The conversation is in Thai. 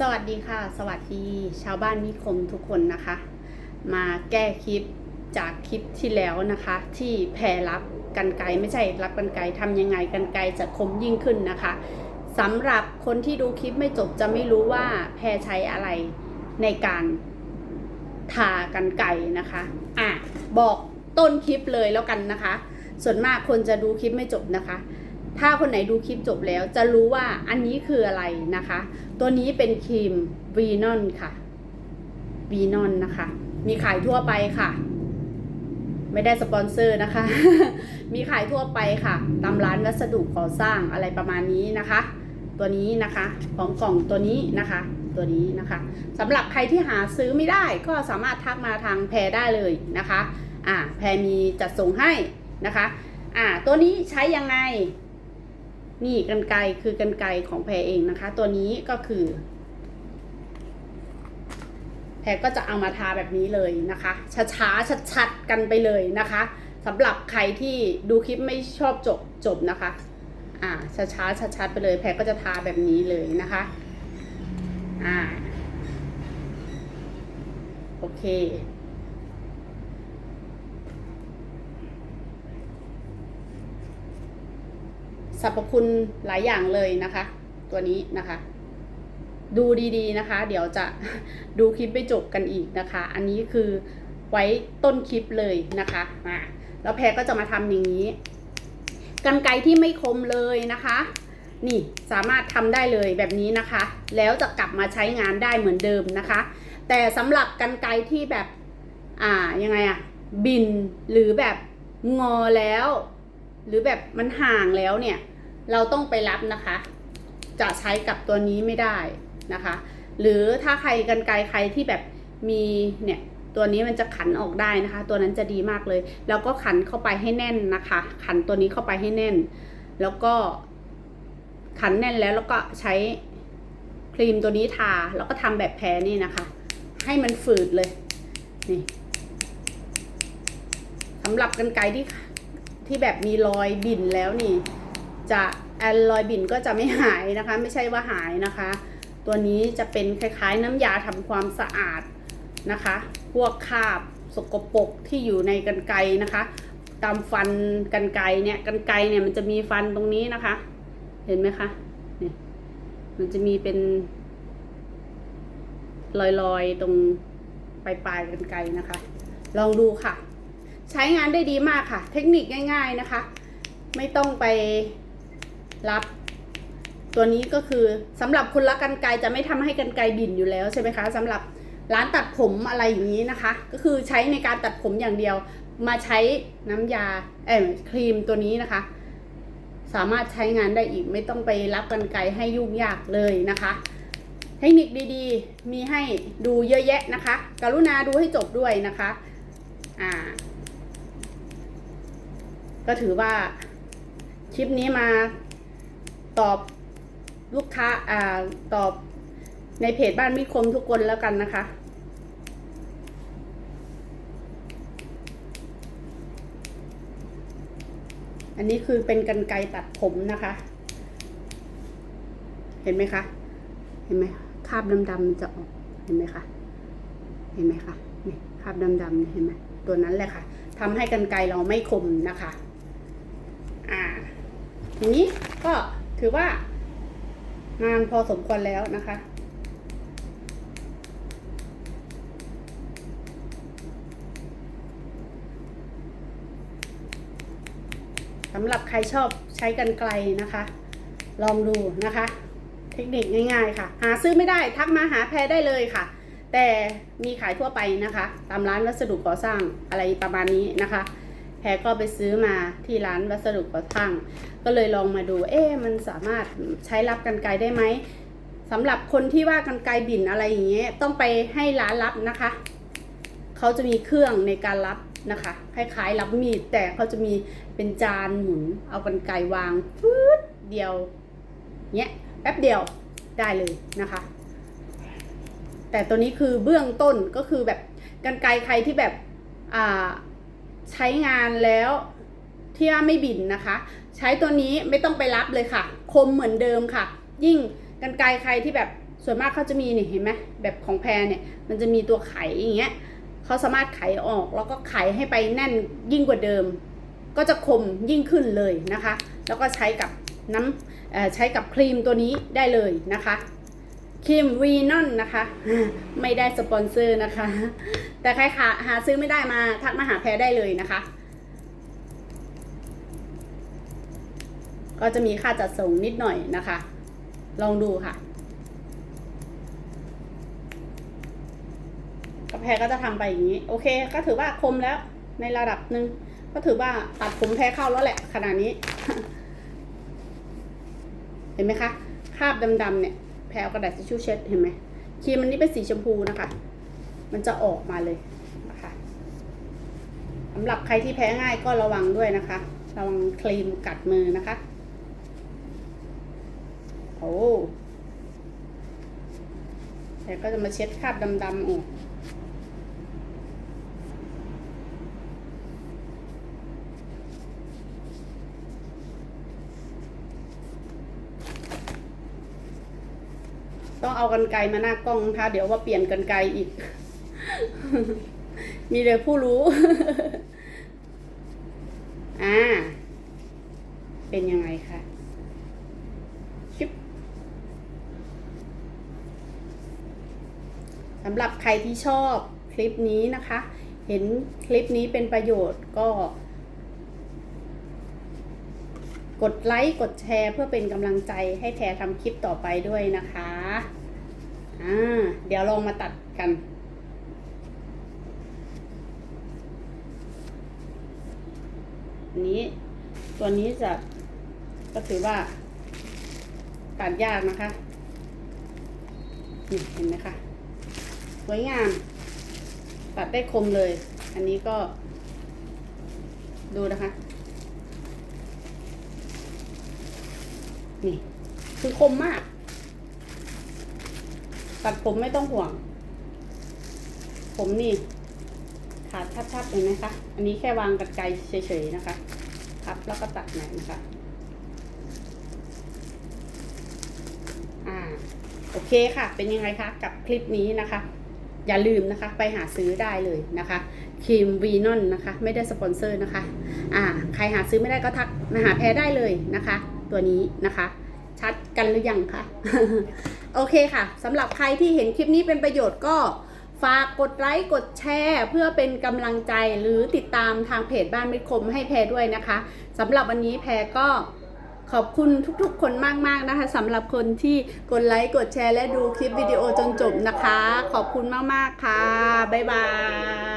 สวัสดีค่ะ สวัสดีชาวบ้านนิคมทุกคนนะคะ มาแก้คลิปจากคลิปที่แล้วนะคะ ที่แพรรับกันไกรไม่ใช่รับกันไกรทำยังไงกันไกรจะคมยิ่งขึ้นนะคะสำหรับคนที่ดูคลิปไม่จบจะไม่รู้ว่าแพรใช้อะไรในการทากันไกรนะคะอะบอกต้นคลิปเลยแล้วกันนะคะ ส่วนมากคนจะดูคลิปไม่จบนะคะ ถ้าคนไหนดูคลิปจบแล้วจะรู้ว่าอันนี้คืออะไรนะคะ ตัวนี้เป็นครีมวีนอนค่ะวีนอนนะคะ มีขายทั่วไปค่ะ ไม่ได้สปอนเซอร์นะคะ มีขายทั่วไปค่ะ ตามร้านวัสดุก่อสร้างอะไรประมาณนี้นะคะ ตัวนี้นะคะของกล่องตัวนี้นะคะ ตัวนี้นะคะสำหรับใครที่หาซื้อไม่ได้ก็สามารถทักมาทางแพรได้เลยนะคะ อ่า แพรมีจัดส่งให้นะคะ อ่า ตัวนี้ใช้ยังไง นี่กันไกรคือกันไกรของแพรเองนะคะ ตัวนี้ก็คือ แพรก็จะเอามาทาแบบนี้เลยนะคะช้าๆชัดๆกันไปเลยนะคะสำหรับใครที่ดูคลิปไม่ชอบจบจบนะคะ อ่าช้าๆชัดๆไปเลย แพรก็จะทาแบบนี้เลยนะคะ อ่า โอเค สรรพคุณหลายอย่างเลยนะคะ ตัวนี้นะคะ ดูดีๆนะคะ เดี๋ยวจะดูคลิปไปจบกันอีกนะคะ อันนี้คือไว้ต้นคลิปเลยนะคะอ่าแล้วแพรก็จะมาทำอย่างนี้กันไกที่ไม่คมเลยนะคะ นี่สามารถทำได้เลยแบบนี้นะคะ แล้วจะกลับมาใช้งานได้เหมือนเดิมนะคะ แต่สำหรับกันไกที่แบบอ่ายังไงอะบินหรือแบบงอแล้ว หรือแบบมันห่างแล้วเนี่ย เราต้องไปรับนะคะ จะใช้กับตัวนี้ไม่ได้นะคะ หรือถ้าใครกันไกลใครที่แบบมีเนี่ยตัวนี้มันจะขันออกได้นะคะ ตัวนั้นจะดีมากเลย แล้วก็ขันเข้าไปให้แน่นนะคะ ขันตัวนี้เข้าไปให้แน่น แล้วก็ขันแน่นแล้วแล้วก็ใช้ครีมตัวนี้ทาแล้วก็ทำแบบแพ้นี่นะคะ ให้มันฝืดเลยนี่สำหรับกันไกลที่ที่แบบมีรอยบิ่นแล้วนี่ จะแอนรอยบินก็จะไม่หายนะคะ ไม่ใช่ว่าหายนะคะ ตัวนี้จะเป็นคล้ายๆ น้ำยาทำความสะอาดนะคะ พวกคราบสกปรกที่อยู่ในกันไกนะคะ ตามฟันกันไกเนี่ยกันไกเนี่ยมันจะมีฟันตรงนี้นะคะ เห็นไหมคะเนี่ยมันจะมีเป็นรอยๆตรงปลายๆกันไกนะคะ ลองดูค่ะ ใช้งานได้ดีมากค่ะ เทคนิคง่าย ๆนะคะ ไม่ต้องไป รับ ตัวนี้ก็คือสำหรับคนรักกันไกจะไม่ทำให้กันไกบิ่นอยู่แล้วใช่ไหมคะสำหรับร้านตัดผมอะไรอย่างนี้นะคะ ก็คือใช้ในการตัดผมอย่างเดียว มาใช้น้ำยาเอ่อครีมตัวนี้นะคะ สามารถใช้งานได้อีกไม่ต้องไปรับกันไกให้ยุ่งยากเลยนะคะเทคนิคดีๆ มีให้ดูเยอะแยะนะคะ กรุณาดูให้จบด้วยนะคะ อ่า ก็ถือว่า คลิปนี้มา ตอบลูกค้าอ่าตอบในเพจบ้านมิคมทุกคนแล้วกันนะคะ อันนี้คือเป็นกันไกรตัดผมนะคะ เห็นไหมคะ เห็นไหมคราบดำๆมันจะออก เห็นไหมคะ เห็นไหมคะนี่คราบดำๆเนี่ยเห็นไหมตัวนั้นแหละค่ะทำให้กันไกรเราไม่คมนะคะ อ่า ทีนี้ก็ ถือว่างานพอสมควรแล้วนะคะ สำหรับใครชอบใช้กันไกลนะคะ ลองดูนะคะ เทคนิคง่ายๆค่ะ หาซื้อไม่ได้ทักมาหาแพรได้เลยค่ะ แต่มีขายทั่วไปนะคะ ตามร้านวัสดุก่อสร้างอะไรประมาณนี้นะคะ แพรก็ไปซื้อมาที่ร้านวัสดุก่อสร้าง ก็เลยลองมาดู เอ๊ะมันสามารถใช้รับกันไกลได้ไหมสำหรับคนที่ว่ากันไกลบิ่นอะไรอย่างเงี้ยต้องไปให้ร้านรับนะคะ เขาจะมีเครื่องในการรับนะคะคล้ายๆรับมีดแต่เขาจะมีเป็นจานหมุน เอากันไกลวางฟืดเดียวเนี้ยแป๊บเดียวได้เลยนะคะ แต่ตัวนี้คือเบื้องต้นก็คือแบบกันไกลใครที่แบบอ่า ใช้งานแล้วที่ว่าไม่บินนะคะ ใช้ตัวนี้ไม่ต้องไปรับเลยค่ะ คมเหมือนเดิมค่ะ ยิ่งกันไกลใครที่แบบส่วนมากเขาจะมีนี่เห็นไหมแบบของแพรเนี่ย มันจะมีตัวไขอย่างเงี้ยเขาสามารถไขออกแล้วก็ไขให้ไปแน่นยิ่งกว่าเดิม ก็จะคมยิ่งขึ้นเลยนะคะ แล้วก็ใช้กับน้ำใช้กับครีมตัวนี้ได้เลยนะคะ ครีมวีนอนนะคะ ไม่ได้สปอนเซอร์นะคะ แต่ใครหาหาซื้อไม่ได้มาทักมาหาแพรได้เลยนะคะ ก็จะมีค่าจัดส่งนิดหน่อยนะคะ ลองดูค่ะกระแพรก็จะทำไปอย่างนี้ โอเค ก็ถือว่าคมแล้วในระดับหนึ่งก็ถือว่าตัดผมแพ้เข้าแล้วแหละขนาดนี้ เห็นไหมคะ คราบดำๆเนี่ย แพลกระดาษทิชชู่เช็ดเห็นไหมครีมมันนี่เป็นสีชมพูนะคะ มันจะออกมาเลยนะคะสำหรับใครที่แพ้ง่ายก็ระวังด้วยนะคะ ระวังครีมกัดมือนะคะ โอ้แต่ก็จะมาเช็ดคราบดำๆออก ต้องเอากันไกลมาหน้ากล้องนะคะเดี๋ยวว่าเปลี่ยนกันไกลอีก มีเลยผู้รู้ อ่า เป็นยังไงคะชิปสำหรับใครที่ชอบคลิปนี้นะคะ เห็นคลิปนี้เป็นประโยชน์ก็ กดไลค์กดแชร์เพื่อเป็นกำลังใจให้แพรทำคลิปต่อไปด้วยนะคะอ่าเดี๋ยวลองมาตัดกันนนี้ตัวนี้จะก็ถือว่าตัดยากนะคะนี่เห็นไหมคะสวยงาม ตัดได้คมเลย อันนี้ก็ดูนะคะ นี่ คือคมมาก ตัดผมไม่ต้องห่วง ผมนี่ขาดทับๆเห็นไหมคะ อันนี้แค่วางกันไกลเฉยๆนะคะพับแล้วก็ตัดไหนนะคะ อ่า โอเคค่ะ เป็นยังไงคะ กับคลิปนี้นะคะ อย่าลืมนะคะ ไปหาซื้อได้เลยนะคะครีมวีนอนนะคะ ไม่ได้สปอนเซอร์นะคะ อ่า ใครหาซื้อไม่ได้ก็ทักมาหาแพรได้เลยนะคะ ตัวนี้นะคะ ชัดกันหรือยังคะโอเคค่ะสำหรับใครที่เห็นคลิปนี้เป็นประโยชน์ก็ฝากกดไลค์กดแชร์เพื่อเป็นกำลังใจหรือติดตามทางเพจบ้านมิตรคมให้แพรด้วยนะคะสำหรับวันนี้แพรก็ ขอบคุณทุกๆ คนมากๆนะคะสำหรับคนที่กดไลค์กดแชร์และดูคลิปวิดีโอจนจบนะคะ ขอบคุณมากๆค่ะ บ๊ายบาย